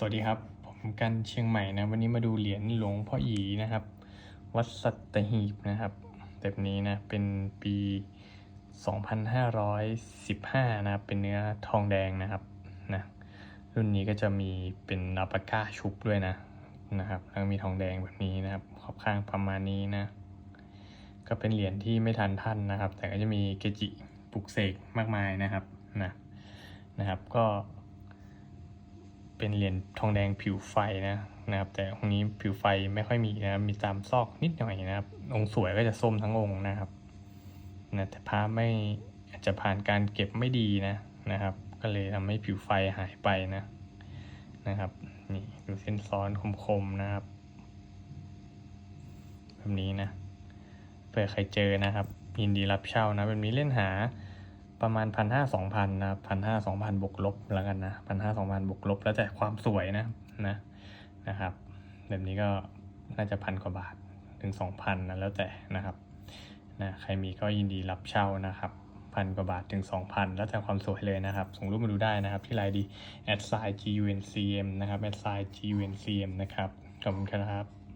สวัสดีครับ ผมกันเชียงใหม่นะ วันนี้มาดูเหรียญหลวงพ่ออีนะครับ วัดสัตหีบนะครับแบบนี้นะ เป็นปี 2515 นะครับเป็นเนื้อทองแดงนะครับนะรุ่นนี้ก็จะมีเป็นอัปปาก้าชุบด้วยนะนะครับ แล้วมีทองแดงแบบนี้นะครับ ขอบข้างประมาณนี้นะ ก็เป็นเหรียญที่ไม่ทันท่านนะครับ แต่ก็จะมีเกจิปลุกเสกมากมายนะครับนะนะครับก็ เป็นเหรียญทองแดงผิวไฟนะนะครับ แต่องนี้ผิวไฟไม่ค่อยมีนะมีตามซอกนิดหน่อยนะครับ องค์สวยก็จะส้มทั้งองค์นะครับนะแต่พระไม่อาจจะผ่านการเก็บไม่ดีนะนะครับ ก็เลยทำให้ผิวไฟหายไปนะนะครับนี่ดูเส้นซ้อนคมๆนะครับแบบนี้นะเผื่อใครเจอนะครับยินดีรับเช่านะแบบนี้เล่นหา ประมาณพันห้าสองพันนะพันห้าสองพันบวกลบแล้วกันนะพันห้าสองพันบวกลบแล้วแต่ความสวยนะนะนะครับ แบบนี้ก็น่าจะพันกว่าบาทถึงสองพันนะแล้วแต่นะครับนะใครมีก็ยินดีรับเช่านะครับพันกว่าบาทถึงสองพันแล้วแต่ความสวยเลยนะครับ ส่งรูปมาดูได้นะครับ ที่ไลน์ดี at sign guncm นะครับ at sign guncm นะครับ ขอบคุณครับ